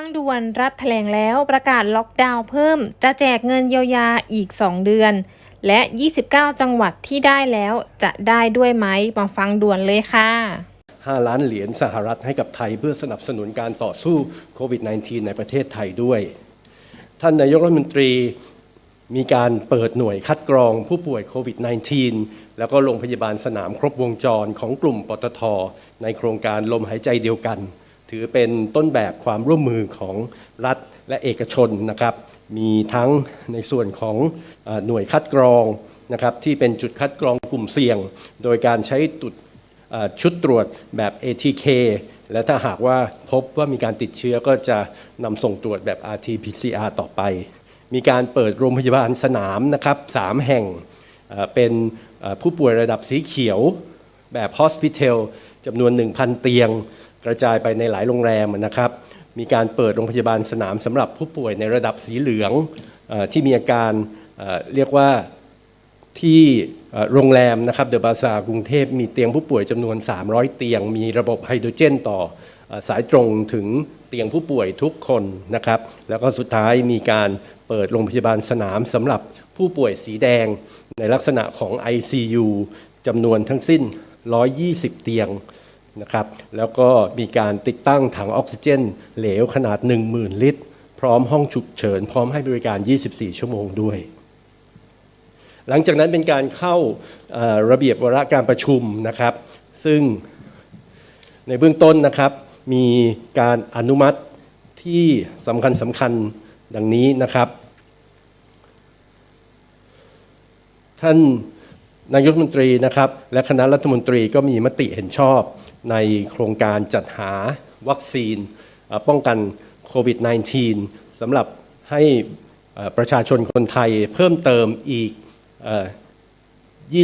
ฟังด่วนรัฐแถลงแล้วประกาศล็อกดาวน์เพิ่ม จะแจกเงินเยียวยาอีก 2 เดือน และ 29 จังหวัดที่ได้แล้วจะได้ด้วยไหมมาฟังด่วนเลยค่ะ 5 ล้านเหรียญสหรัฐให้กับไทยเพื่อสนับสนุนการต่อสู้โควิด -19 ในประเทศไทยด้วย ท่านนายกรัฐมนตรีมีการเปิดหน่วยคัดกรองผู้ป่วยโควิด -19 แล้วก็โรงพยาบาลสนามครบวงจรของกลุ่มปตทในโครงการลมหายใจเดียวกัน ถือเป็นต้นแบบความร่วมมือของรัฐและเอกชนนะครับ มีทั้งในส่วนของหน่วยคัดกรองนะครับที่เป็นจุดคัดกรองกลุ่มเสี่ยง โดยการใช้ตุดชุดตรวจแบบ ATK และถ้าหากว่าพบว่ามีการติดเชื้อก็จะนำส่งตรวจแบบ RT-PCR ต่อไป มีการเปิดโรงพยาบาลสนามนะครับ3แห่งเป็นผู้ป่วยระดับสีเขียวแบบ Hospital จำนวน 1,000 เตียง กระจายไปในหลายโรงแรมนะครับ มีการเปิดโรงพยาบาลสนามสำหรับผู้ป่วยในระดับสีเหลืองอที่มีอาการเรียกว่าที่โรงแรมนะครับเดอะบาซากรุงเทพมีเตียงผู้ป่วยจำนวน 300 เตียง มีระบบไฮโดรเจนต่อเอ่อสายตรงถึงเตียงผู้ป่วยทุกคนนะครับ แล้วก็สุดท้ายมีการเปิดโรงพยาบาลสนามสำหรับผู้ป่วยสีแดงในลักษณะของ ICU จำนวนทั้งสิ้น 120 เตียง นะครับแล้วก็มีการติดตั้งถังออกซิเจน เหลวขนาด 10,000 ลิตร พร้อมห้องฉุกเฉิน พร้อมให้บริการ 24 ชั่วโมงด้วย หลังจากนั้นเป็นการเข้าระเบียบวาระการประชุมนะครับ ซึ่งในเบื้องต้นนะครับมีการอนุมัติที่สำคัญสำคัญดังนี้นะครับ ท่านนายกรัฐมนตรีนะครับ และคณะรัฐมนตรีก็มีมติเห็นชอบ ในโครงการจัดหาวัคซีนป้องกันโควิด -19 สำหรับให้ประชาชนคนไทยเพิ่มเติมอีกเอ่อ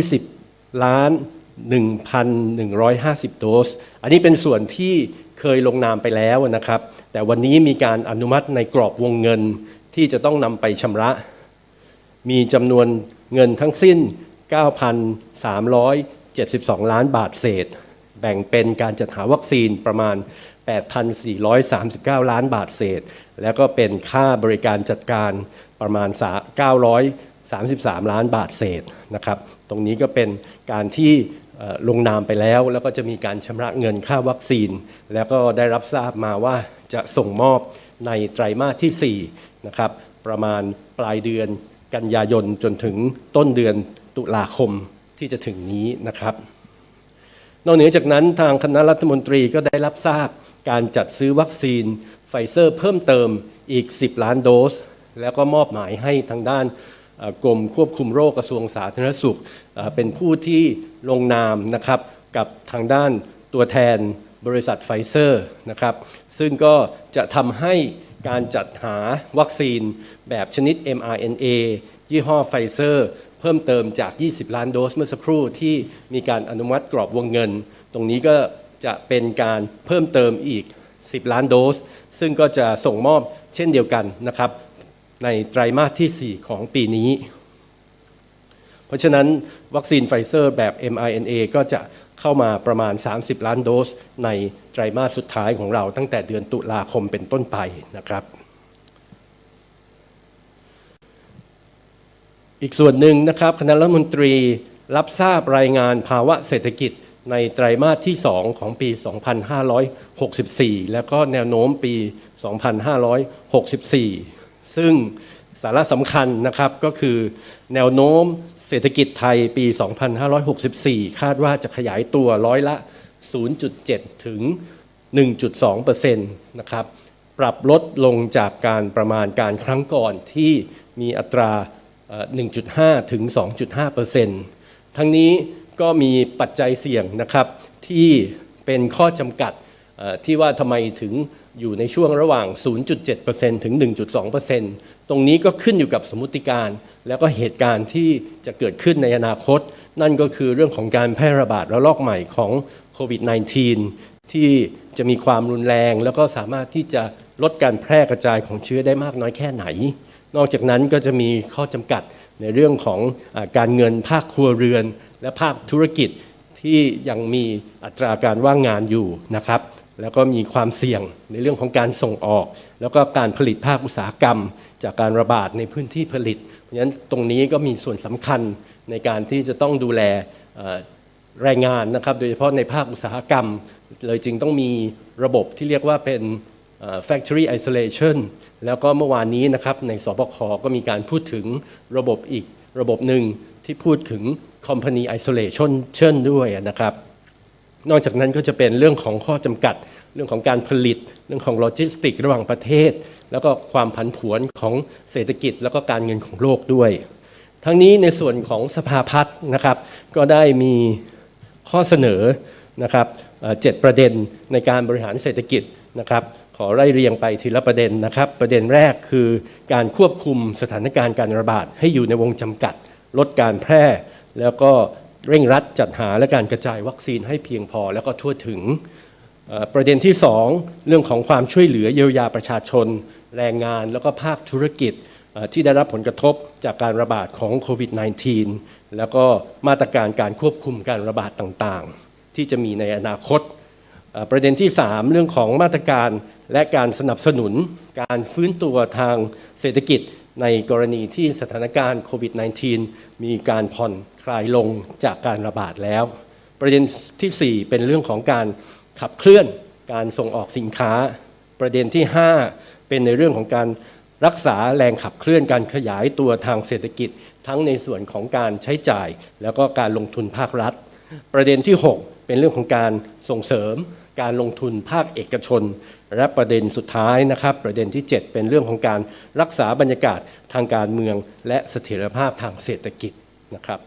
20 ล้าน 1,150 โดส อันนี้เป็นส่วนที่เคยลงนามไปแล้วนะครับ แต่วันนี้มีการอนุมัติในกรอบวงเงินที่จะต้องนำไปชำระ มีจำนวนเงินทั้งสิ้น 9,372 ล้านบาทเศษ แบ่งเป็นการจัดหาวัคซีนประมาณ 8,439 ล้านบาทเศษ แล้วก็เป็นค่าบริการจัดการประมาณ 933 ล้านบาทเศษนะครับ ตรงนี้ก็เป็นการที่ลงนามไปแล้ว แล้วก็จะมีการชำระเงินค่าวัคซีน แล้วก็ได้รับทราบมาว่าจะส่งมอบในไตรมาสที่ 4 นะครับ ประมาณปลายเดือนกันยายนจนถึงต้นเดือนตุลาคมที่จะถึงนี้นะครับ นอกเหนือจากนั้นทางคณะรัฐมนตรีก็ได้รับทราบการจัดซื้อวัคซีนไฟเซอร์เพิ่มเติมอีก 10 ล้านโดส แล้วก็มอบหมายให้ทางด้านกรมควบคุมโรคกระทรวงสาธารณสุข เป็นผู้ที่ลงนามนะครับกับทางด้านตัวแทนบริษัทไฟเซอร์นะครับซึ่งก็จะทำให้การจัดหาวัคซีนแบบชนิด mRNA ยี่ห้อไฟเซอร์ เพิ่มเติมจาก 20 ล้านโดสเมื่อสักครู่ที่มีการอนุมัติกรอบวงเงิน ตรงนี้ก็จะเป็นการเพิ่มเติมอีก 10 ล้านโดส ซึ่งก็จะส่งมอบเช่นเดียวกันนะครับ ในไตรมาสที่ 4 ของปีนี้ เพราะฉะนั้นวัคซีนไฟเซอร์แบบ mRNA ก็จะเข้ามาประมาณ 30 ล้านโดส ในไตรมาสสุดท้ายของเราตั้งแต่เดือนตุลาคมเป็นต้นไปนะครับ อีกส่วนหนึ่งนะครับคณะรัฐมนตรีรับทราบรายงานภาวะเศรษฐกิจในไตรมาสที่ 2 ของปี 2564 แล้วก็แนวโน้มปี 2564 ซึ่งสาระสำคัญนะครับก็คือแนวโน้มเศรษฐกิจไทยปี 2564 คาดว่าจะขยายตัวร้อยละ 0.7 ถึง 1.2%นะครับ ปรับลดลงจากการประมาณการครั้งก่อนที่มีอัตรา 1.5 ถึง 2.5เปอร์เซ็นต์ทั้งนี้ก็มีปัจจัยเสี่ยงนะครับที่เป็นข้อจำกัดที่ว่าทำไมถึงอยู่ในช่วงระหว่าง 0.7%ถึง 1.2%ตรงนี้ก็ขึ้นอยู่กับสมมติการ แล้วก็เหตุการณ์ที่จะเกิดขึ้นในอนาคต นั่นก็คือเรื่องของการแพร่ระบาดระลอกใหม่ของโควิด -19 ที่จะมีความรุนแรง แล้วก็สามารถที่จะลดการแพร่กระจายของเชื้อได้มากน้อยแค่ไหน นอกจากนั้นก็จะมีข้อจำกัดในเรื่องของอการเงินภาคครัวเรือน และภาคธุรกิจที่ยังมีอัตราการว่างงานอยู่นะครับ แล้วก็มีความเสี่ยงในเรื่องของการส่งออก แล้วก็การผลิตภาคอุตสาหกรรม จากการระบาดในพื้นที่ผลิต เพราะฉะนั้นตรงนี้ก็มีส่วนสำคัญในการที่จะต้องดูแลแรงงานนะครับ โดยเฉพาะในภาคอุตสาหกรรม เลยจึงต้องมีระบบที่เรียกว่าเป็น factory isolation แล้วก็เมื่อวานนี้นะครับในสบคก็มีการพูดถึงระบบอีกระบบหนึ่งที่พูดถึง company isolation เช่นด้วยนะครับ นอกจากนั้นก็จะเป็นเรื่องของข้อจำกัด เรื่องของการผลิต เรื่องของโลจิสติกระหว่างประเทศ แล้วก็ความผันผวนของเศรษฐกิจ แล้วก็การเงินของโลกด้วย ทั้งนี้ในส่วนของสภาพัฒน์นะครับ ก็ได้มีข้อเสนอนะครับเอ่อเจ็ดประเด็นในการบริหารเศรษฐกิจ นะครับขอไล่เรียงไปทีละประเด็นนะครับ ประเด็นแรกคือการควบคุมสถานการณ์การระบาด ให้อยู่ในวงจำกัด ลดการแพร่ แล้วก็เร่งรัดจัดหาและการกระจายวัคซีนให้เพียงพอแล้วก็ทั่วถึง ประเด็นที่ 2 เรื่องของความช่วยเหลือเยียวยาประชาชน แรงงานแล้วก็ภาคธุรกิจที่ได้รับผลกระทบจากการระบาดของโควิด -19 แล้วก็มาตรการการควบคุมการระบาดต่างๆ ที่จะมีในอนาคต ประเด็นที่ 3 เรื่องของมาตรการและการสนับสนุน การฟื้นตัวทางเศรษฐกิจในกรณีที่สถานการณ์โควิด -19 มีการผ่อนคลายลงจากการระบาดแล้ว ประเด็นทีสี่ 4 เป็นเรื่องของการขับเคลื่อนการส่งออกสินค้า ประเด็นที่ 5 เป็นในเรื่องของการรักษาแรงขับเคลื่อนการขยายตัวทางเศรษฐกิจ ทั้งในส่วนของการใช้จ่าย แล้วก็การลงทุนภาครัฐ ประเด็นที่ 6 เป็นเรื่องของการส่งเสริม การลงทุนภาคเอกชน และประเด็นสุดท้ายนะครับ ประเด็นที่ 7 เป็นเรื่องของการรักษาบรรยากาศทางการเมือง และเสถียรภาพทางเศรษฐกิจนะครับ